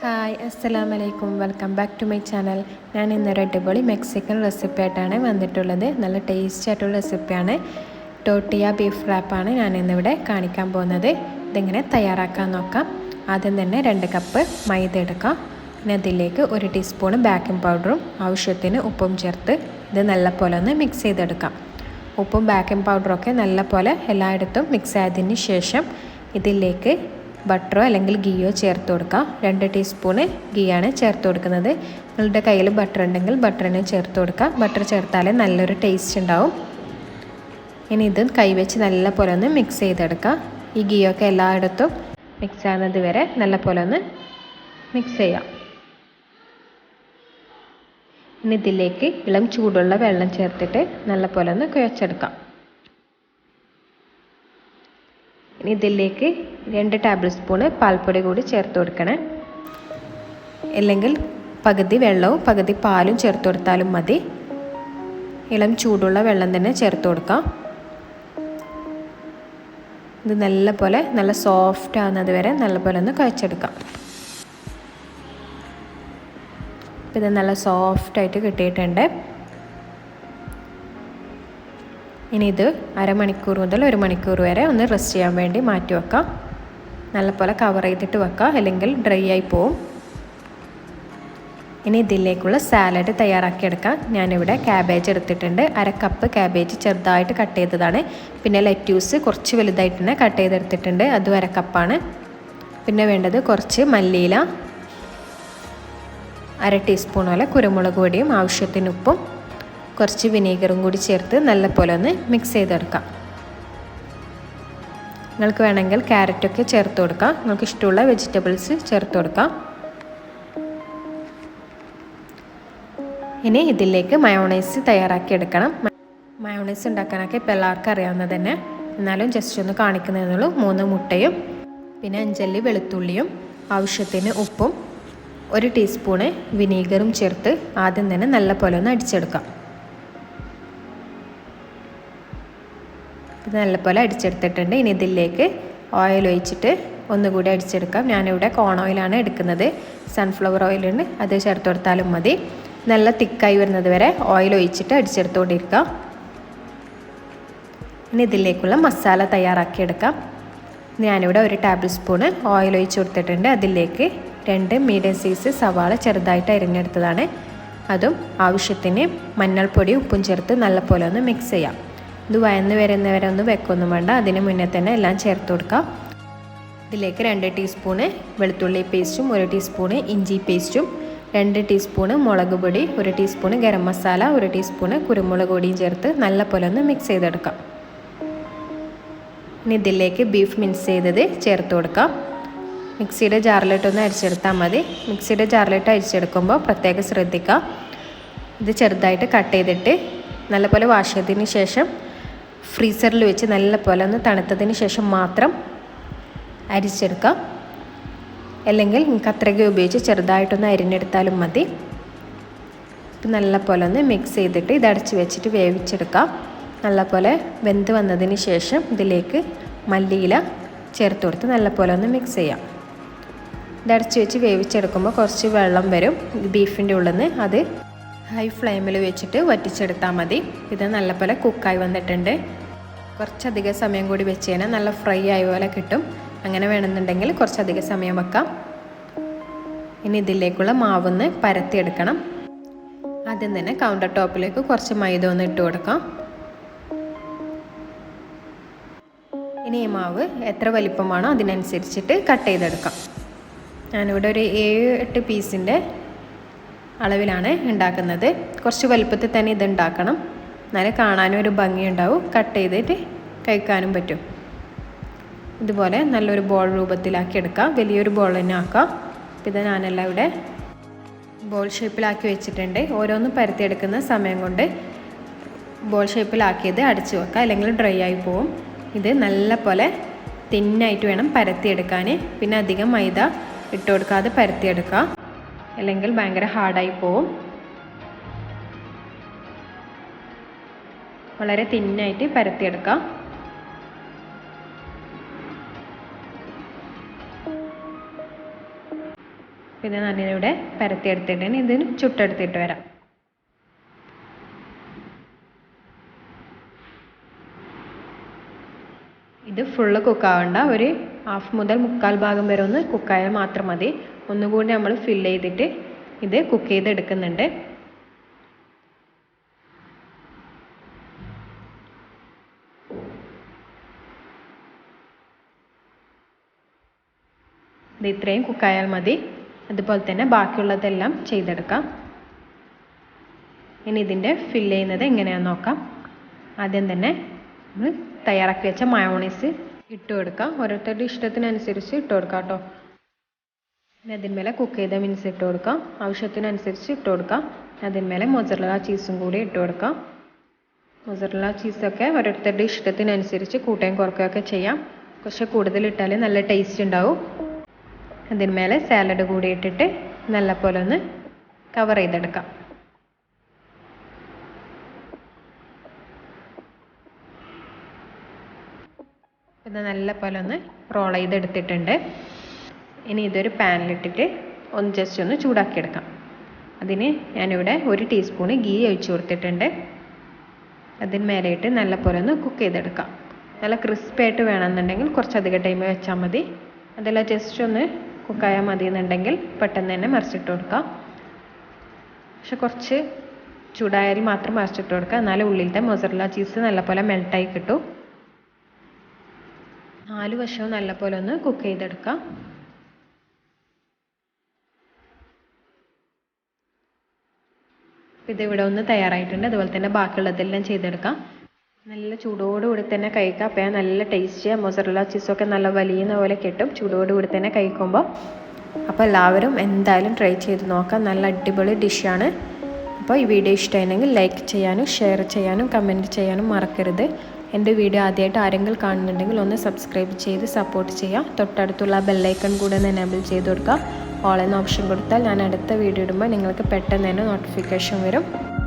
Hi അസ്സലാം വലൈക്കും welcome back to my channel ഞാൻ ഇന്നൊരു അടിപൊളി മെക്സിക്കൻ റെസിപ്പി ആയിട്ടാണ് വന്നിട്ടുള്ളത്. നല്ല ടേസ്റ്റി ആയിട്ടുള്ള റെസിപ്പിയാണ് ടോട്ടിയ ബീഫ് റാപ്പാണ് ഞാൻ ഇന്നിവിടെ കാണിക്കാൻ പോകുന്നത്. ഇതെങ്ങനെ തയ്യാറാക്കാൻ നോക്കാം. ആദ്യം തന്നെ രണ്ട് കപ്പ് മൈദ എടുക്കാം. പിന്നെ അതിലേക്ക് ഒരു ടീസ്പൂൺ ബേക്കിംഗ് പൗഡറും ആവശ്യത്തിന് ഉപ്പും ചേർത്ത് ഇത് നല്ലപോലെ ഒന്ന് മിക്സ് ചെയ്തെടുക്കാം. ഉപ്പും ബേക്കിംഗ് പൗഡറൊക്കെ നല്ലപോലെ എല്ലായിടത്തും മിക്സ് ആയതിന് ശേഷം ഇതിലേക്ക് ബട്ടറോ അല്ലെങ്കിൽ ഗീയോ ചേർത്ത് കൊടുക്കാം. രണ്ട് ടീസ്പൂണ് ഗീയാണ് ചേർത്ത് കൊടുക്കുന്നത്. നിങ്ങളുടെ കയ്യിൽ ബട്ടർ ഉണ്ടെങ്കിൽ ബട്ടറിനെ ചേർത്ത് കൊടുക്കാം. ബട്ടർ ചേർത്താലേ നല്ലൊരു ടേസ്റ്റ് ഉണ്ടാവും. ഇനി ഇത് കൈവച്ച് നല്ല പോലെ ഒന്ന് മിക്സ് ചെയ്തെടുക്കാം. ഈ ഗീയൊക്കെ എല്ലായിടത്തും മിക്സ് ആകുന്നത് വരെ നല്ല പോലെ ഒന്ന് മിക്സ് ചെയ്യാം. ഇനി ഇതിലേക്ക് ഇളം ചൂടുള്ള വെള്ളം ചേർത്തിട്ട് നല്ല പോലെ ഒന്ന് കുഴച്ചെടുക്കാം. ഇനി ഇതിലേക്ക് രണ്ട് ടേബിൾ സ്പൂണ് പാൽപ്പൊടി കൂടി ചേർത്ത് കൊടുക്കണം. അല്ലെങ്കിൽ പകുതി വെള്ളവും പകുതി പാലും ചേർത്ത് കൊടുത്താലും മതി. ഇളം ചൂടുള്ള വെള്ളം തന്നെ ചേർത്ത് കൊടുക്കാം. ഇത് നല്ല പോലെ നല്ല സോഫ്റ്റ് ആവുന്നത് വരെ നല്ല പോലെ ഒന്ന് കഴിച്ചെടുക്കാം. ഇത് നല്ല സോഫ്റ്റായിട്ട് കിട്ടിയിട്ടുണ്ട്. ഇനി ഇത് അരമണിക്കൂർ മുതൽ ഒരു മണിക്കൂർ വരെ ഒന്ന് റെസ്റ്റ് ചെയ്യാൻ വേണ്ടി മാറ്റി വെക്കാം. നല്ലപോലെ കവർ ചെയ്തിട്ട് വെക്കാം അല്ലെങ്കിൽ ഡ്രൈ ആയി പോവും. ഇനി ഇതിലേക്കുള്ള സാലഡ് തയ്യാറാക്കിയെടുക്കാം ഞാനിവിടെ ക്യാബേജ് എടുത്തിട്ടുണ്ട്. അര കപ്പ് ക്യാബേജ് ചെറുതായിട്ട് കട്ട് ചെയ്തതാണ്. പിന്നെ ലെറ്റ്യൂസ് കുറച്ച് വലുതായിട്ട് തന്നെ കട്ട് ചെയ്തെടുത്തിട്ടുണ്ട്. അതും അര കപ്പാണ് പിന്നെ വേണ്ടത് കുറച്ച് മല്ലിയില അര ടീസ്പൂൺ പോലെ കുരുമുളക് പൊടിയും ആവശ്യത്തിന് ഉപ്പും കുറച്ച് വിനീഗറും കൂടി ചേർത്ത് നല്ലപോലെ ഒന്ന് മിക്സ് ചെയ്തെടുക്കാം. നിങ്ങൾക്ക് വേണമെങ്കിൽ ക്യാരറ്റൊക്കെ ചേർത്ത് കൊടുക്കാം. നിങ്ങൾക്ക് ഇഷ്ടമുള്ള വെജിറ്റബിൾസ് ചേർത്ത് കൊടുക്കാം. ഇനി ഇതിലേക്ക് മയോണൈസ് തയ്യാറാക്കി എടുക്കണം. മയോണൈസ് ഉണ്ടാക്കാനൊക്കെ ഇപ്പോൾ എല്ലാവർക്കും അറിയാവുന്നത് തന്നെ. എന്നാലും ജസ്റ്റ് ഒന്ന് കാണിക്കുന്നതിനുള്ളൂ. മൂന്ന് മുട്ടയും പിന്നെ അഞ്ചല്ലി വെളുത്തുള്ളിയും ആവശ്യത്തിന് ഉപ്പും ഒരു ടീസ്പൂണ് വിനീഗറും ചേർത്ത് ആദ്യം തന്നെ നല്ല പോലെ ഒന്ന് അടിച്ചെടുക്കാം. ഇത് നല്ലപോലെ അടിച്ചെടുത്തിട്ടുണ്ട്. ഇനി ഇതിലേക്ക് ഓയിൽ ഒഴിച്ചിട്ട് ഒന്നുകൂടി അടിച്ചെടുക്കാം. ഞാനിവിടെ കോൺ ഓയിലാണ് എടുക്കുന്നത്. സൺഫ്ലവർ ഓയിലുണ്ട് അത് ചേർത്ത് കൊടുത്താലും മതി. നല്ല തിക്കായി വരുന്നത് വരെ ഓയിൽ ഒഴിച്ചിട്ട് അടിച്ചെടുത്തുകൊണ്ടിരിക്കാം ഇനി ഇതിലേക്കുള്ള മസാല തയ്യാറാക്കിയെടുക്കാം ഞാനിവിടെ ഒരു ടേബിൾ സ്പൂണ് ഓയിൽ ഒഴിച്ച് കൊടുത്തിട്ടുണ്ട്. അതിലേക്ക് രണ്ട് മീഡിയം സൈസ് സവാള ചെറുതായിട്ട് അരിഞ്ഞെടുത്തതാണ്. അതും ആവശ്യത്തിന് മഞ്ഞൾപ്പൊടി ഉപ്പും ചേർത്ത് നല്ലപോലെ ഒന്ന് മിക്സ് ചെയ്യാം. ഇത് വയന്ന് വരുന്ന വരെ ഒന്നും വെക്കൊന്നും വേണ്ട. അതിന് മുന്നേ തന്നെ എല്ലാം ചേർത്ത് കൊടുക്കാം. ഇതിലേക്ക് രണ്ട് ടീസ്പൂണ് വെളുത്തുള്ളി പേസ്റ്റും ഒരു ടീസ്പൂണ് ഇഞ്ചി പേസ്റ്റും രണ്ട് ടീസ്പൂണ് മുളക് പൊടി ഒരു ടീസ്പൂണ് ഗരം മസാല ഒരു ടീസ്പൂണ് കുരുമുളക് പൊടിയും ചേർത്ത് നല്ല പോലെ ഒന്ന് മിക്സ് ചെയ്തെടുക്കാം. ഇനി ഇതിലേക്ക് ബീഫ് മിക്സ് ചെയ്തത് ചേർത്ത് കൊടുക്കാം. മിക്സിയുടെ ജാറിലിട്ടൊന്ന് അരിച്ചെടുത്താൽ മതി. മിക്സിയുടെ ജാറിലിട്ട് അരിച്ചെടുക്കുമ്പോൾ പ്രത്യേകം ശ്രദ്ധിക്കുക ഇത് ചെറുതായിട്ട് കട്ട് ചെയ്തിട്ട് നല്ലപോലെ വാഷ് ചെയ്തതിന് ശേഷം ഫ്രീസറിൽ വെച്ച് നല്ലപോലെ ഒന്ന് തണുത്തതിന് ശേഷം മാത്രം അരിച്ചെടുക്കാം. അല്ലെങ്കിൽ കത്രിക ഉപയോഗിച്ച് ചെറുതായിട്ടൊന്ന് അരിഞ്ഞെടുത്താലും മതി. നല്ലപോലെ ഒന്ന് മിക്സ് ചെയ്തിട്ട് ഇത് അടച്ച് വെച്ചിട്ട് വേവിച്ചെടുക്കാം. നല്ലപോലെ വെന്ത് വന്നതിന് ശേഷം ഇതിലേക്ക് മല്ലിയില ചേർത്ത് കൊടുത്ത് നല്ലപോലെ ഒന്ന് മിക്സ് ചെയ്യാം. ഇതടച്ച് വെച്ച് വേവിച്ചെടുക്കുമ്പോൾ കുറച്ച് വെള്ളം വരും. ബീഫിന്റെ ഉള്ളിൽ നിന്ന് അത് ഹൈ ഫ്ലെയിമിൽ വെച്ചിട്ട് വറ്റിച്ചെടുത്താൽ മതി. ഇത് നല്ലപോലെ കുക്കായി വന്നിട്ടുണ്ട്. കുറച്ചധികം സമയം കൂടി വെച്ച് കഴിഞ്ഞാൽ നല്ല ഫ്രൈ ആയ പോലെ കിട്ടും. അങ്ങനെ വേണമെന്നുണ്ടെങ്കിൽ കുറച്ചധികം സമയം വെക്കാം. ഇനി ഇതിലേക്കുള്ള മാവൊന്ന് പരത്തിയെടുക്കണം. ആദ്യം തന്നെ കൗണ്ടർ ടോപ്പിലേക്ക് കുറച്ച് മൈദ ഒന്ന് ഇട്ട് കൊടുക്കാം. ഇനി ഈ മാവ് എത്ര വലിപ്പമാണോ അതിനനുസരിച്ചിട്ട് കട്ട് ചെയ്തെടുക്കാം. ഞാനിവിടെ ഒരു ഏഴ് എട്ട് പീസിന്റെ അളവിലാണ് ഉണ്ടാക്കുന്നത്. കുറച്ച് വലുപ്പത്തിൽ തന്നെ ഇത് ഉണ്ടാക്കണം. എന്നാലേ കാണാനും ഒരു ഭംഗിയുണ്ടാവും. കട്ട് ചെയ്തിട്ട് കഴിക്കാനും പറ്റും. ഇതുപോലെ നല്ലൊരു ബോൾ രൂപത്തിലാക്കി എടുക്കാം. വലിയൊരു ബോൾ തന്നെ ആക്കാം. ഇത് ഞാനെല്ലാം ഇവിടെ ബോൾ ഷേപ്പിലാക്കി വെച്ചിട്ടുണ്ട്. ഓരോന്നും പരത്തിയെടുക്കുന്ന സമയം കൊണ്ട് ബോൾ ഷേപ്പിലാക്കിയത് അടച്ചു വെക്കാം. അല്ലെങ്കിൽ ഡ്രൈ ആയി പോവും. ഇത് നല്ല പോലെ തിന്നായിട്ട് വേണം പരത്തിയെടുക്കാൻ. പിന്നെ അധികം മൈദ ഇട്ട് കൊടുക്കാതെ പരത്തിയെടുക്കുക അല്ലെങ്കിൽ ഭയങ്കര ഹാർഡായി പോവും. വളരെ തിന്നായിട്ട് പരത്തിയെടുക്കാം. പിന്നെ ഞാനിവിടെ പരത്തിയെടുത്തിട്ട് ഇതിന് ചുട്ടെടുത്തിട്ട് വരാം. ഇത് ഫുള്ള് കുക്കാവണ്ട ഒരു ഹാഫ് മുതൽ മുക്കാൽ ഭാഗം വരെ ഒന്ന് കുക്കായാൽ മാത്രം മതി. ഒന്നുകൂടി നമ്മൾ ഫില്ല് ചെയ്തിട്ട് ഇത് കുക്ക് ചെയ്തെടുക്കുന്നുണ്ട്. ഇത് ഇത്രയും കുക്കായാൽ മതി. അതുപോലെ തന്നെ ബാക്കിയുള്ളതെല്ലാം ചെയ്തെടുക്കാം. ഇനി ഇതിന്റെ ഫില്ല് ചെയ്യുന്നത് എങ്ങനെയാണെന്ന് നോക്കാം. ആദ്യം തന്നെ നമ്മൾ തയ്യാറാക്കി വെച്ച മയോണൈസ് ഇട്ട് കൊടുക്കാം. ഓരോരുത്തരുടെ ഇഷ്ടത്തിനനുസരിച്ച് ഇട്ട് കൊടുക്കാം കേട്ടോ. അതിന്മേലെ കുക്ക് ചെയ്ത മിൻസ് ഇട്ട് കൊടുക്കാം. ആവശ്യത്തിനനുസരിച്ച് ഇട്ട് കൊടുക്കാം. അതിന്മേലെ മൊസറല ചീസും കൂടി ഇട്ട് കൊടുക്കാം. മൊസറല ചീസൊക്കെ ഓരോരുത്തരുടെ ഇഷ്ടത്തിനനുസരിച്ച് കൂട്ടുകയും കുറക്കുകയൊക്കെ ചെയ്യാം. കുറച്ച് കൂടുതൽ ഇട്ടാൽ നല്ല ടേസ്റ്റ് ഉണ്ടാവും. അതിന്മേലെ സാലഡ് കൂടി ഇട്ടിട്ട് നല്ല പോലെ ഒന്ന് കവർ ചെയ്തെടുക്കാം. ഇത് നല്ല പോലെ ഒന്ന് റോൾ ചെയ്തെടുത്തിട്ടുണ്ട്. ഇനി ഇതൊരു പാനിലിട്ടിട്ട് ഒന്ന് ജസ്റ്റ് ഒന്ന് ചൂടാക്കിയെടുക്കാം. അതിന് ഞാനിവിടെ ഒരു ടീസ്പൂണ് ഗീ ഒഴിച്ചു കൊടുത്തിട്ടുണ്ട്. അതിന് മേലെയിട്ട് നല്ലപോലെ ഒന്ന് കുക്ക് ചെയ്തെടുക്കാം. നല്ല ക്രിസ്പി ആയിട്ട് വേണമെന്നുണ്ടെങ്കിൽ കുറച്ചധികം ടൈം വെച്ചാൽ മതി. അതെല്ലാം ജസ്റ്റ് ഒന്ന് കുക്കായാൽ മതി എന്നുണ്ടെങ്കിൽ പെട്ടെന്ന് തന്നെ മറിച്ചിട്ട് കൊടുക്കാം. പക്ഷെ കുറച്ച് ചൂടായാൽ മാത്രം മറിച്ചിട്ട് കൊടുക്കുക എന്നാലും ഉള്ളിലത്തെ മൊസറല ചീസ് നല്ലപോലെ മെൽട്ടായി കിട്ടും. നാല് വശവും നല്ലപോലെ ഒന്ന് കുക്ക് ചെയ്തെടുക്കാം. ഇത് ഇവിടെ ഒന്ന് തയ്യാറായിട്ടുണ്ട്. അതുപോലെ തന്നെ ബാക്കിയുള്ളതെല്ലാം ചെയ്തെടുക്കാം. നല്ല ചൂടോടുകൂടി തന്നെ കഴിക്കാം. അപ്പോൾ നല്ല ടേസ്റ്റ് മൊസറല ചീസൊക്കെ നല്ല വലിയുന്ന പോലെ കിട്ടും. ചൂടോടുകൂടി തന്നെ കഴിക്കുമ്പോൾ അപ്പോൾ എല്ലാവരും എന്തായാലും ട്രൈ ചെയ്ത് നോക്കാം. നല്ല അടിപൊളി ഡിഷാണ് അപ്പോൾ ഈ വീഡിയോ ഇഷ്ടമായിരുന്നെങ്കിൽ ലൈക്ക് ചെയ്യാനും ഷെയർ ചെയ്യാനും കമന്റ് ചെയ്യാനും മറക്കരുത്. എന്റെ വീഡിയോ ആദ്യമായിട്ട് ആരെങ്കിലും കാണുന്നുണ്ടെങ്കിൽ ഒന്ന് സബ്സ്ക്രൈബ് ചെയ്ത് സപ്പോർട്ട് ചെയ്യാം തൊട്ടടുത്തുള്ള ബെല്ലൈക്കൺ കൂടെ ഒന്ന് എനേബിൾ ചെയ്ത് കൊടുക്കുക. ഓൾ എന്ന ഓപ്ഷൻ കൊടുത്താൽ ഞാൻ അടുത്ത വീഡിയോ ഇടുമ്പോൾ നിങ്ങൾക്ക് പെട്ടെന്ന് തന്നെ നോട്ടിഫിക്കേഷൻ വരും.